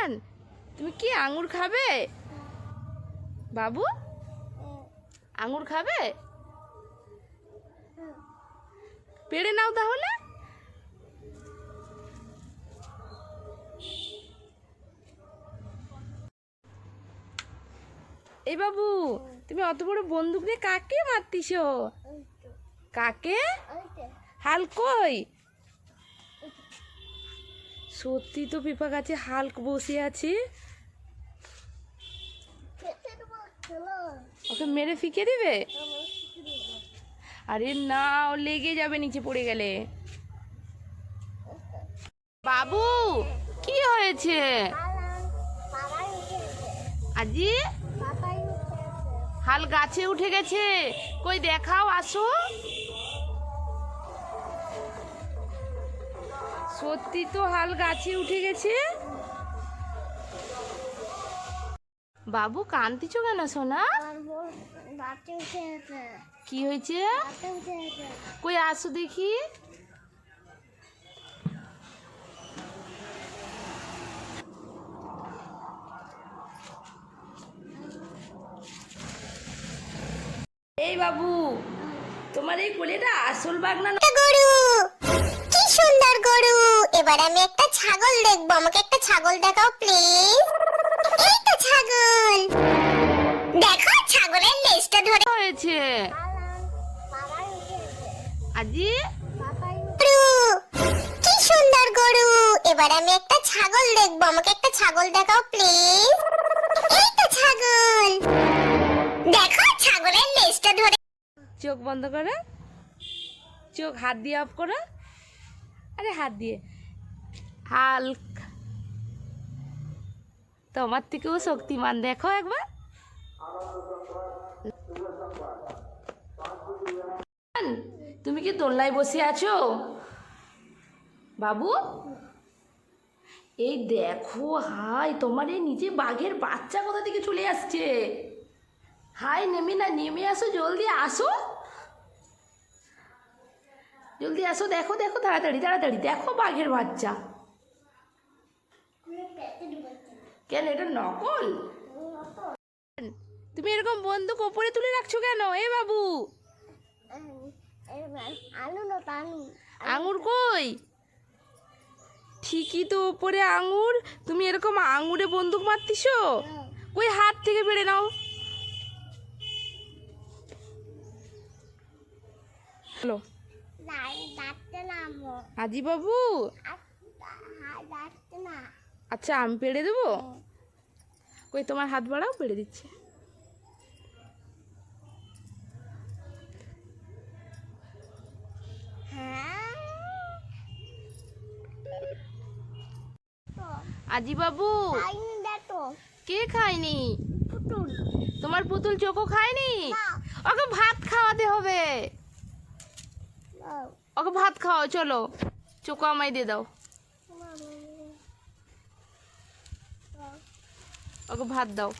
হ্যাঁ তুমি কি আঙুর খাবে? বাবু? আঙুর খাবে? পেড়ে নাও তাহলে। এই বাবু তুমি অত বড় বন্দুক নিয়ে কাকে মারতিস? কাকে? হাল কই? সত্যি তো পিপা গাছে হাল্ক বসে আছে। ওকে মেরে ফিকে দিবে? আরে না, ও লেগে যাবে নিচে পড়ে গেলে। বাবু, কি হয়েছে? আজি হাল গাছে উঠে গেছে। কই দেখাও, আসো। সত্যি তো হাল গাছে উঠে গেছে। বাবু কান্দিছো কেন সোনা? কি হয়েছে? কই আসো দেখি। এই বাবু তোমার এই কোলেটা আসল বাগনা গরু! কি সুন্দর গরু। এবার আমি একটা ছাগল দেখব। আমাকে একটা ছাগল দেখাও প্লিজ এই তো ছাগল। দেখো ছাগলের লেজটা ধরে হয়েছে। আজি কি সুন্দর গরু। এবার আমি একটা ছাগল দেখব। আমাকে একটা ছাগল দেখাও প্লিজ এই তো ছাগল। দেখো ছাগলের লেজটা ধরে চোখ বন্ধ করো। চোখ হাত দিয়ে অফ করো। আরে হাত দিয়ে। হালক। তোমার থেকেও শক্তিমান, দেখো একবার। তুমি কি দোলনায় বসে আছো? বাবু? এই দেখো হাই তোমার এই নিজে বাঘের বাচ্চা কোথা থেকে চলে আসছে? হাই নেমে না, নেমে আসো, জলদি আসো। জলদি আসো, দেখো দেখো, তাড়াতাড়ি তাড়াতাড়ি, দেখো বাঘের বাচ্চা। কেন, এটা নকল? তুমি এরকম বন্দুক ওপরে তুলে রাখছো কেন? এ বাবু। আঙুর কই? ঠিকই তো ওপরে আঙুর। তুমি এরকম আঙুরে বন্দুক মারতিস? কই হাত থেকে বেড়ে নাও। হ্যালো। আজি বাবু আচ্ছা আমি পেড়ে দেবো? কই তোমার হাত বাড়াও পেড়ে দিচ্ছে। হ্যাঁ। আজি বাবু কে খায়নি? তোমার পুতুল চোখও খায়নি? ওকে ভাত খাওয়াতে হবে। ওকে ভাত খাও চলো। চোখো আমায় দিয়ে দাও। ওকে ভাত দাও।